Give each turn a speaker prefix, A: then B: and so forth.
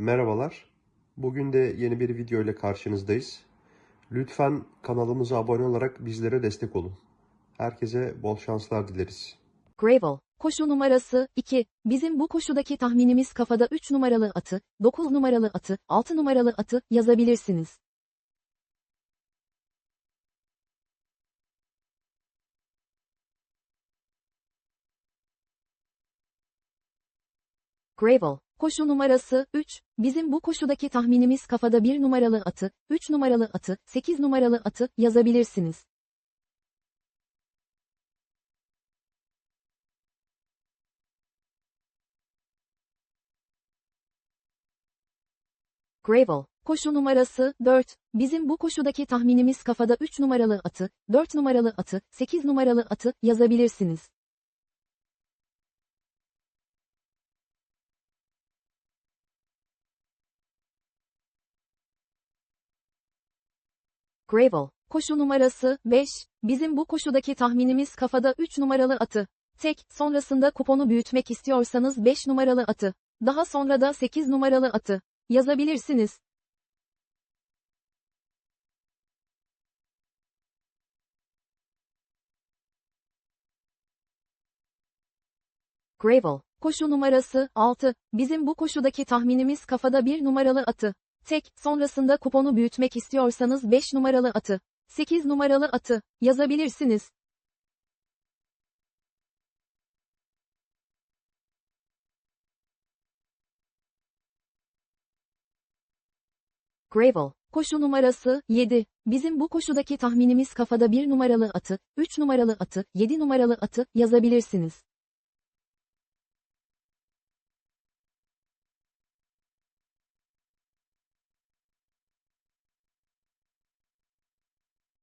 A: Merhabalar. Bugün de yeni bir video ile karşınızdayız. Lütfen kanalımıza abone olarak bizlere destek olun. Herkese bol şanslar dileriz.
B: Gravel. Koşu numarası 2. Bizim bu koşudaki tahminimiz kafada 3 numaralı atı, 9 numaralı atı, 6 numaralı atı yazabilirsiniz. Gravel. Koşu numarası 3. Bizim bu koşudaki tahminimiz kafada 1 numaralı atı, 3 numaralı atı, 8 numaralı atı yazabilirsiniz. Gravel. Koşu numarası 4. Bizim bu koşudaki tahminimiz kafada 3 numaralı atı, 4 numaralı atı, 8 numaralı atı yazabilirsiniz. Gravel. Koşu numarası 5. Bizim bu koşudaki tahminimiz kafada 3 numaralı atı. Tek, sonrasında kuponu büyütmek istiyorsanız 5 numaralı atı. Daha sonra da 8 numaralı atı yazabilirsiniz. Gravel. Koşu numarası 6. Bizim bu koşudaki tahminimiz kafada 1 numaralı atı. Tek, sonrasında kuponu büyütmek istiyorsanız 5 numaralı atı, 8 numaralı atı yazabilirsiniz. Gravel. Koşu numarası 7. Bizim bu koşudaki tahminimiz kafada 1 numaralı atı, 3 numaralı atı, 7 numaralı atı yazabilirsiniz.